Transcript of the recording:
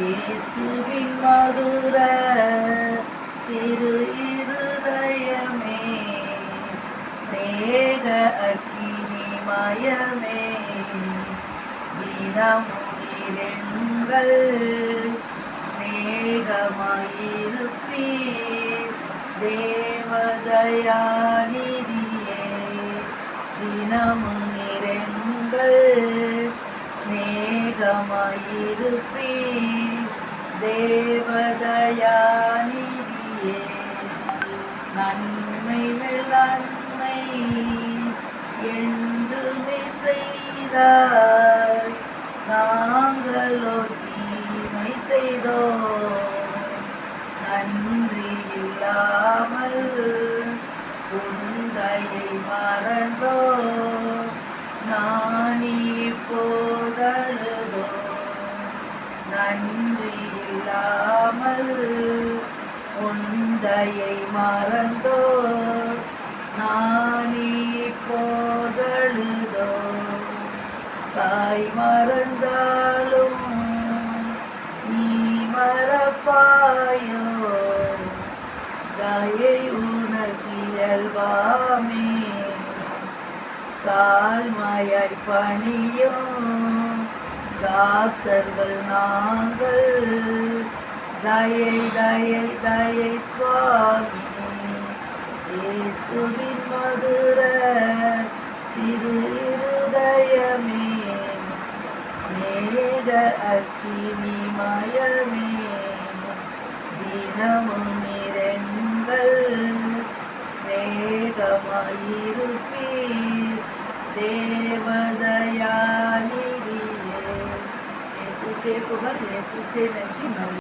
இயேசுவின் மதுர திரு இருதயமே ஸ்நேக அக்கினி மயமே. தினமுடிரெங்கள் ஸ்நேகமாயிருப்பீர் தேவதயாநிதியே. தினமும் நிறங்கள் ஸ்நேகமாயிருப்பீர் நன்மை மேல் நன்மை என்றுமே செய்தாய் நாங்களோ தீமை செய்தோம். நன்றி இல்லாமல் உந்தையை மறந்தோ நானி போதழுதோ நன்றி இல்லாமல் உந்தையை மறந்தோ? நானி போதழுதோ தாய் மறந்தாலும் நீ மறப்பாயோ? தயை உனக்கு இயல்பாமே. தாழ்மையாய் பணியும் தாசர்கள் நாங்கள் தயை தயை தயை சுவாமி. இயேசுவின் மதுர திரு இருதயமே. ஸ்நேக அக்கினி மயமே. தினமும் நிறங்கள் ஸ்நேகமாயிருப்பீர் தேவதயாநிதியே. இயேசுக்கே புகழ் இயேசுக்கே நன்றி